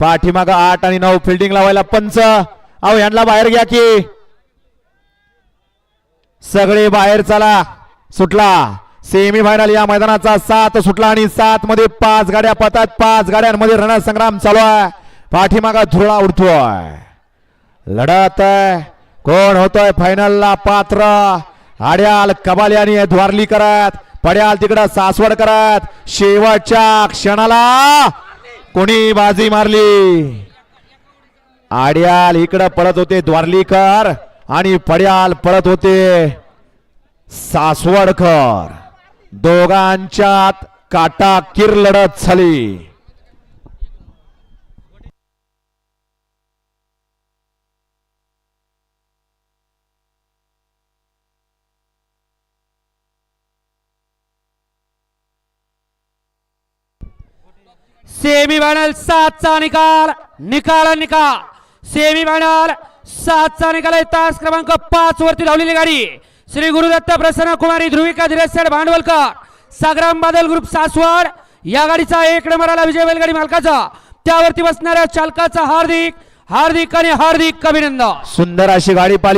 पाठीमाग आठ आणि नऊ. फिल्डिंग लावायला पंच. अहो यांना बाहेर घ्या की. सगळे बाहेर चला. सुटला. सेमी फायनल या मैदानाचा सात सुटला आणि सात मध्ये पाच गाड्या पतात पाच गाड्यांमध्ये रणसंग्राम चालू आहे. पाठीमागा धुरळा उडतोय. लढत आहे. कोण होतोय फायनलला पात्र? आड्याल कबाली आणि द्वारली करत पड्याल तिकडं सासवड करत. शेवटच्या क्षणाला कोणी बाजी मारली? आड्याल इकडं पळत होते द्वारलीकर आणि पड्याल पळत होते सासवडकर. दोघांच्यात काटा किर लढत झाली. सेमी फायनल सातचा निकाल निकाल निकाल. सेमी फायनल सातचा निकाल आहे. तास क्रमांक पाच वरती धावलेली गाडी. श्री गुरुदत्त प्रसन्न कुमारी ध्रुविका धीरेसर भांडवलकर. सागराम बादल ग्रुप सासवड. या गाडीचा एक नंबरला विजय बैलगाडी मालकाचा. त्यावरती बसणाऱ्या चालकाचा हार्दिक हार्दिक आणि हार्दिक अभिनंदन. सुंदर अशी गाडी पाली